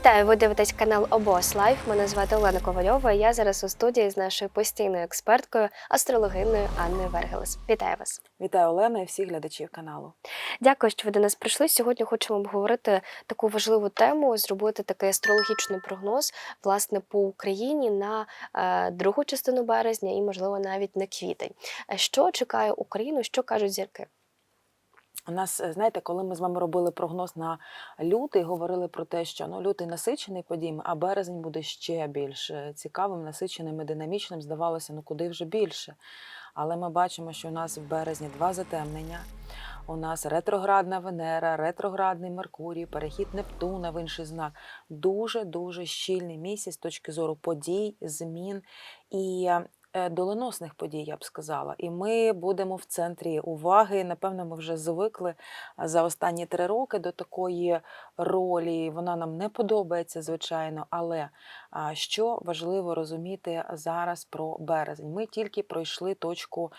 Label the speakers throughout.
Speaker 1: Вітаю! Ви дивитесь канал Обос Лайф. Мене звати Олена Ковальова. і Я зараз у студії з нашою постійною експерткою, астрологиною Анною Вергелес. Вітаю вас!
Speaker 2: Вітаю Олена і всіх глядачів каналу.
Speaker 1: Дякую, що ви до нас прийшли. Сьогодні хочемо обговорити таку важливу тему, зробити такий астрологічний прогноз власне по Україні на е, другу частину березня і, можливо, навіть на квітень. Е, Що чекає Україну? Що кажуть зірки?
Speaker 2: У нас, е, знаєте, коли ми з вами робили прогноз на лютий, говорили про те, що ну, лютий насичений подіями, а березень буде ще більш е, цікавим, насиченим і динамічним. Здавалося, ну куди вже більше. Але ми бачимо, що у нас в березні два затемнення. У нас ретроградна Венера, ретроградний Меркурій, перехід Нептуна в інший знак. Дуже дуже щільний місяць з точки зору подій, змін і доленосних подій, я б сказала. І ми будемо в центрі уваги. Напевно, ми вже звикли за останні три роки до такої ролі. Вона нам не подобається, звичайно. Але що важливо розуміти зараз про березень? Ми тільки пройшли точку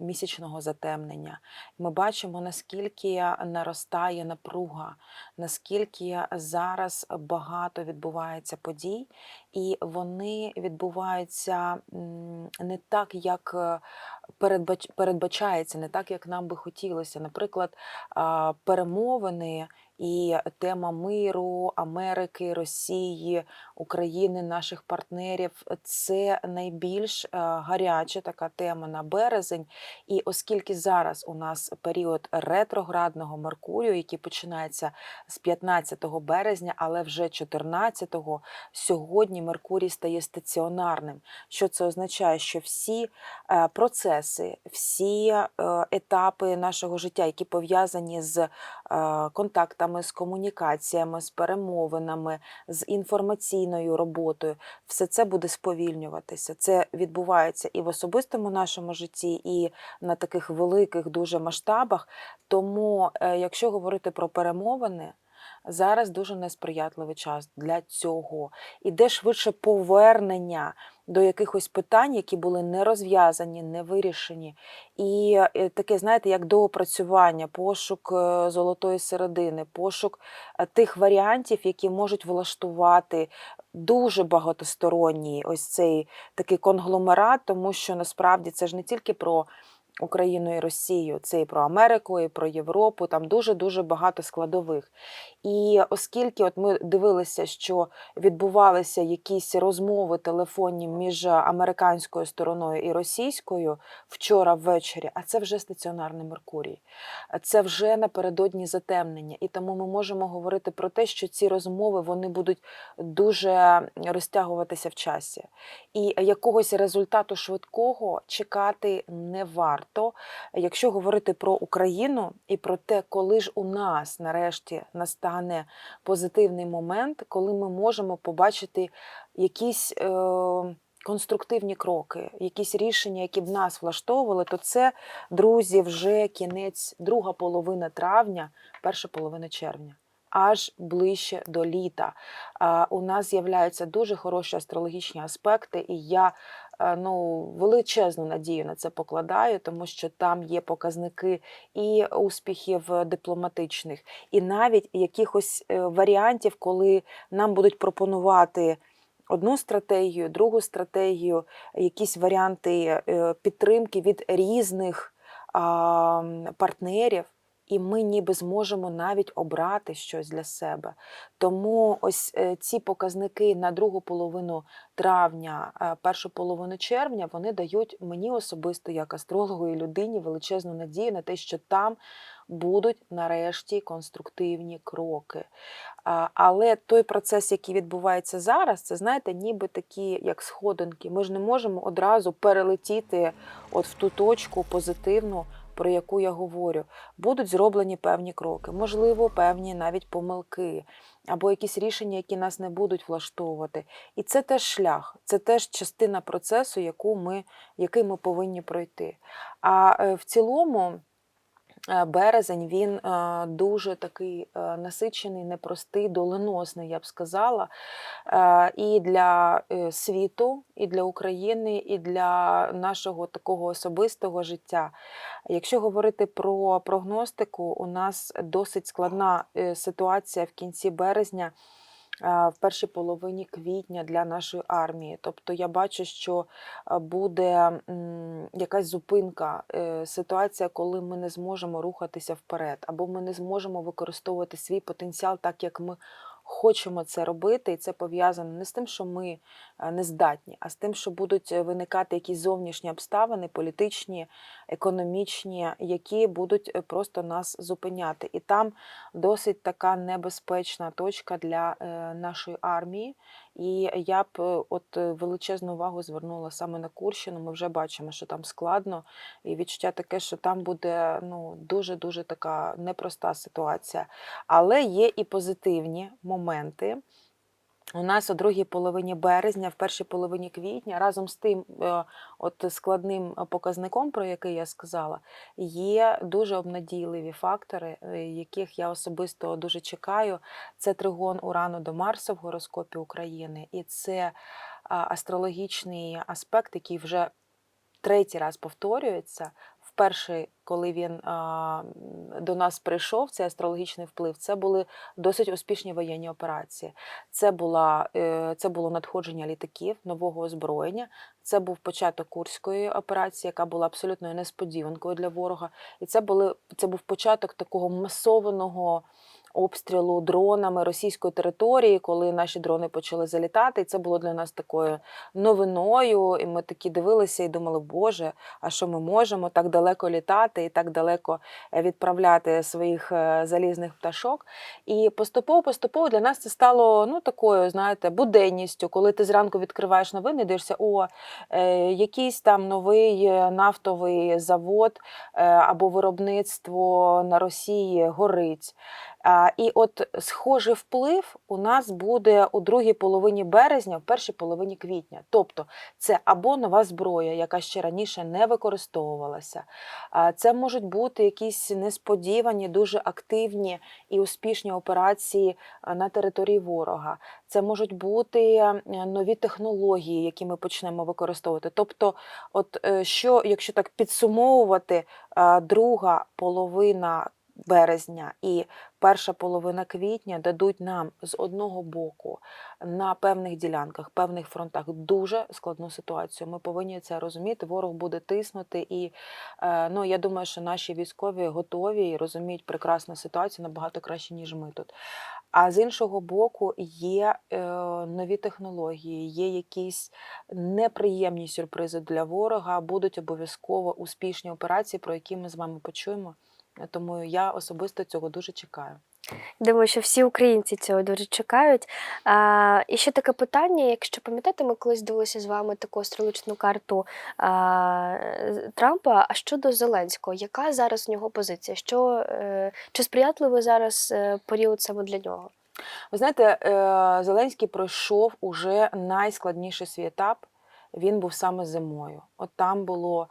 Speaker 2: місячного затемнення. Ми бачимо, наскільки наростає напруга, наскільки зараз багато відбувається подій, і вони відбуваються не так, як е, передбачається, не так, як нам би хотілося. Наприклад, перемовини і тема миру, Америки, Росії, України, наших партнерів це найбільш е, гаряча така тема на березень. І оскільки зараз у нас період ретроградного Меркурію, який починається з 15 березня, але вже 14-го, сьогодні Меркурій стає стаціонарним. Що це означає? Що всі е, процеси, всі е, етапи нашого життя, які пов'язані з контактами, з комунікаціями, з перемовинами, з інформаційною роботою, все це буде сповільнюватися. Це відбувається і в особистому нашому житті, і на таких великих дуже масштабах. Тому, е, якщо говорити про перемовини, зараз дуже несприятливий час для цього. Іде швидше повернення до якихось питань, які були не розв'язані, не вирішені. І е, таке, знаєте, як доопрацювання, пошук е, золотої середини, пошук е, тих варіантів, які можуть влаштувати дуже багатосторонній ось цей такий конгломерат, тому що насправді це ж не тільки про. Україну і Росію, це і про Америку, і про Європу, там дуже-дуже багато складових. І оскільки от ми дивилися, що відбувалися якісь розмови телефонні між американською стороною і російською вчора ввечері, а це вже стаціонарний Меркурій, це вже напередодні затемнення. І тому ми можемо говорити про те, що ці розмови вони будуть дуже розтягуватися в часі. І якогось результату швидкого чекати не варто. Якщо говорити про Україну і про те, коли ж у нас нарешті настане позитивний момент, коли ми можемо побачити якісь. Е- Конструктивні кроки, якісь рішення, які б нас влаштовували, то це, друзі, вже кінець, друга половина травня, перша половина червня, аж ближче до літа. У нас з'являються дуже хороші астрологічні аспекти, і я ну, величезну надію на це покладаю, тому що там є показники і успіхів дипломатичних, і навіть якихось е, варіантів, коли нам будуть пропонувати. Одну стратегію, другу стратегію, якісь варіанти е, підтримки від різних партнерів, і ми ніби зможемо навіть обрати щось для себе. Тому ось е, ці показники на другу половину травня, е, першу половину червня, вони дають мені особисто, як астрологу і людині, величезну надію на те, що там будуть нарешті конструктивні кроки. Але той процес, який відбувається зараз, це знаєте, ніби такі, як сходинки. Ми ж не можемо одразу перелетіти от в ту точку позитивну, про яку я говорю. Будуть зроблені певні кроки, можливо, певні навіть помилки. Або якісь рішення, які нас не будуть влаштовувати. І це теж шлях, це теж частина процесу, яку ми, який ми повинні пройти. А е, в цілому березень він е, дуже такий е, насичений, непростий, доленосний, я б сказала, е, і для е, світу, і для України, і для нашого такого особистого життя. Якщо говорити про прогностику, у нас досить складна е, ситуація в кінці березня в першій половині квітня для нашої армії. Тобто я бачу, що буде якась зупинка, е, ситуація, коли ми не зможемо рухатися вперед, або ми не зможемо використовувати свій потенціал так, як ми. Хочемо це робити, і це пов'язано не з тим, що ми е, не здатні, а з тим, що будуть е, виникати якісь зовнішні обставини, політичні, економічні, які будуть е, просто нас зупиняти. І там досить така небезпечна точка для нашої армії. І я б е, от е, величезну увагу звернула саме на Курщину. Ми вже бачимо, що там складно, і відчуття таке, що там буде ну дуже дуже така непроста ситуація. Але є і позитивні моменти. У нас у другій половині березня, в першій половині квітня, разом з тим е, от складним показником, про який я сказала, є дуже обнадійливі фактори, е, яких я особисто дуже чекаю. Це тригон Урану до Марса в гороскопі України, і це астрологічний аспект, який вже третій раз повторюється. Вперше, коли він а, до нас прийшов, цей астрологічний вплив, це були досить успішні воєнні операції. Це, була, е, це було надходження літаків, нового озброєння. Це був початок Курської операції, яка була абсолютною несподіванкою для ворога. І це, були, це був початок такого масованого обстрілу дронами російської території, коли наші дрони почали залітати. І це було для нас такою новиною. І ми такі дивилися і думали, Боже, а що ми можемо так далеко літати і так далеко е, відправляти своїх е, залізних пташок. І поступово-поступово для нас це стало ну, такою, знаєте, буденністю, коли ти зранку відкриваєш новини, і дивишся, о, е, якийсь там новий нафтовий завод або виробництво на Росії горить. І от схожий вплив у нас буде у другій половині березня, в першій половині квітня. Тобто це або нова зброя, яка ще раніше не використовувалася. Це можуть бути якісь несподівані, дуже активні і успішні операції на території ворога. Це можуть бути е, нові технології, які ми почнемо використовувати. Тобто, от е, що, якщо так підсумовувати, друга половина березня і перша половина квітня дадуть нам з одного боку на певних ділянках, певних фронтах дуже складну ситуацію. Ми повинні це розуміти. Ворог буде тиснути, і е, ну я думаю, що наші військові готові і розуміють прекрасну ситуацію набагато краще, ніж ми тут. А з іншого боку, є е, нові технології, є якісь неприємні сюрпризи для ворога. Будуть обов'язково успішні операції, про які ми з вами почуємо. Тому я особисто цього дуже чекаю.
Speaker 1: Думаю, що всі українці цього дуже чекають. А, і ще таке питання: якщо пам'ятаєте, ми колись дивилися з вами таку астрологічну карту а, Трампа. А щодо Зеленського, яка зараз у нього позиція? Що, е, чи сприятливий зараз е, період саме для нього?
Speaker 2: Ви знаєте, е, Зеленський пройшов уже найскладніший свій етап. Він був саме зимою. От там було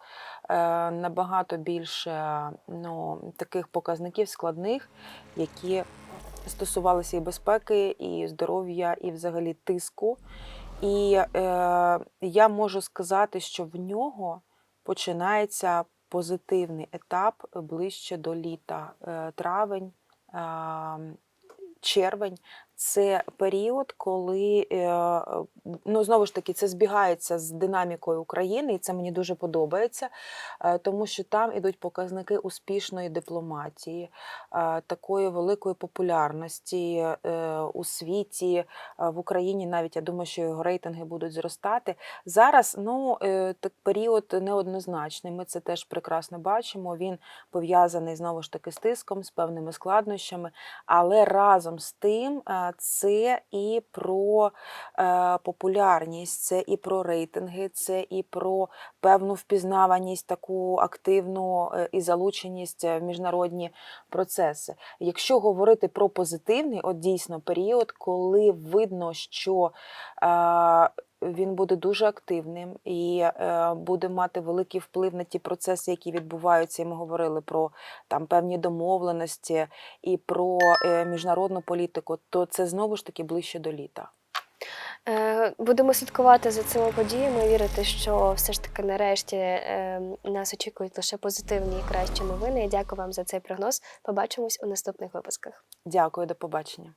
Speaker 2: е, набагато більше ну, таких показників складних, які стосувалися і безпеки, і здоров'я, і взагалі тиску. І е, я можу сказати, що в нього починається позитивний етап ближче до літа. Е, травень, е, червень це період, коли е, ну знову ж таки це збігається з динамікою України, і це мені дуже подобається, е, тому що там ідуть показники успішної дипломатії, е, такої великої популярності у світі, в Україні. Навіть я думаю, що його рейтинги будуть зростати. Зараз ну так період неоднозначний. Ми це теж прекрасно бачимо. Він пов'язаний знову ж таки з тиском, з певними складнощами, але разом з тим. Е, Це і про е, популярність, це і про рейтинги, це і про певну впізнаваність, таку активну е, і залученість в міжнародні процеси. Якщо говорити про позитивний, от дійсно період, коли видно, що е, він буде дуже активним і е, буде мати великий вплив на ті процеси, які відбуваються. І ми говорили про там певні домовленості і про е, міжнародну політику, то це знову ж таки ближче до літа.
Speaker 1: Е, Будемо слідкувати за цими подіями, вірити, що все ж таки нарешті нас очікують лише позитивні і кращі новини. Я дякую вам за цей прогноз. Побачимось у наступних випусках.
Speaker 2: Дякую, до побачення.